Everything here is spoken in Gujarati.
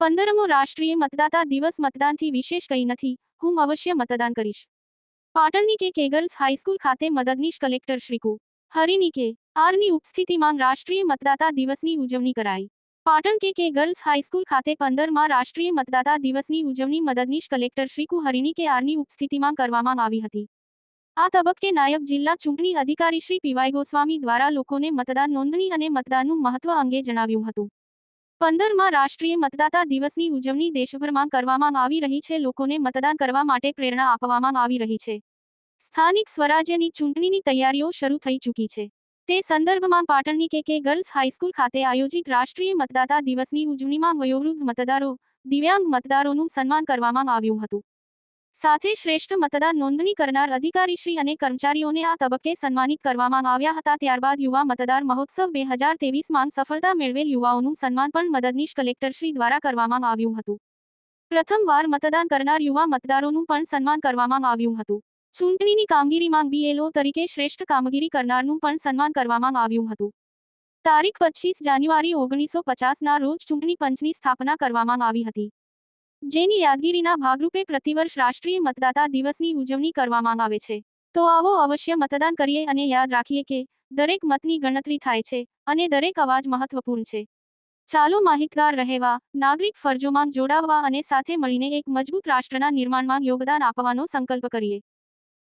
પંદરમો રાષ્ટ્રીય મતદાતા દિવસ મતદાનથી વિશેષ કંઈ નથી. હું અવશ્ય મતદાન કરીશ. પાટણની કે કે ગર્લ્સ હાઈસ્કૂલ ખાતે મદદનીશ કલેક્ટર શ્રી કુ. હરિની કે આરની ઉપસ્થિતિમાં રાષ્ટ્રીય મતદાતા દિવસની ઉજવણી કરાઈ. પાટણ કે કે ગર્લ્સ હાઈસ્કૂલ ખાતે પંદરમાં રાષ્ટ્રીય મતદાતા દિવસની ઉજવણી મદદનીશ કલેક્ટર શ્રી કુ હરિની કે આરની ઉપસ્થિતિમાં કરવામાં આવી હતી. આ તબક્કે નાયબ જિલ્લા ચૂંટણી અધિકારી શ્રી પીવાય ગોસ્વામી દ્વારા લોકોને મતદાન નોંધણી અને મતદાનનું મહત્વ અંગે જણાવ્યું હતું. પંદરમાં રાષ્ટ્રીય મતદાતા દિવસની ઉજવણી દેશભરમાં કરવામાં આવી રહી છે. લોકોને મતદાન કરવા માટે પ્રેરણા આપવામાં આવી રહી છે. સ્થાનિક સ્વરાજ્યની ચૂંટણીની તૈયારીઓ શરૂ થઈ ચૂકી છે. તે સંદર્ભમાં પાટણની કે કે ગર્લ્સ હાઈસ્કૂલ ખાતે આયોજિત રાષ્ટ્રીય મતદાતા દિવસની ઉજવણીમાં વયોવૃદ્ધ મતદારો, દિવ્યાંગ મતદારોનું સન્માન કરવામાં આવ્યું હતું. સાથે શ્રેષ્ઠ મતદાન નોંધણી કરનાર અધિકારીશ્રી અને કર્મચારીઓને આ તબક્કે સન્માનિત કરવામાં આવ્યા હતા. ત્યારબાદ યુવા મતદાર મહોત્સવ બે હજાર તેવીસમાં સફળતા મેળવેલ યુવાઓનું સન્માન પણ મદદનીશ કલેક્ટરશ્રી દ્વારા કરવામાં આવ્યું હતું. પ્રથમવાર મતદાન કરનાર યુવા મતદારોનું પણ સન્માન કરવામાં આવ્યું હતું. ચૂંટણીની કામગીરીમાં બીએલઓ તરીકે શ્રેષ્ઠ કામગીરી કરનારનું પણ સન્માન કરવામાં આવ્યું હતું. તારીખ પચીસ જાન્યુઆરી ઓગણીસો પચાસના રોજ ચૂંટણી પંચની સ્થાપના કરવામાં આવી હતી. જેની યાદગીરીના ભાગરૂપે પ્રતિવર્ષ રાષ્ટ્રીય મતદાતા દિવસની ઉજવણી કરવામાં આવે છે. તો આવો અવશ્ય મતદાન કરીએ અને યાદ રાખીએ કે, દરેક મતની ગણતરી થાય છે અને દરેક અવાજ મહત્વપૂર્ણ છે. ચાલો માહિતગાર રહેવા, નાગરિક ફરજોમાં જોડાવવા અને સાથે મળીને એક મજબૂત રાષ્ટ્રના નિર્માણમાં યોગદાન આપવાનો સંકલ્પ કરીએ.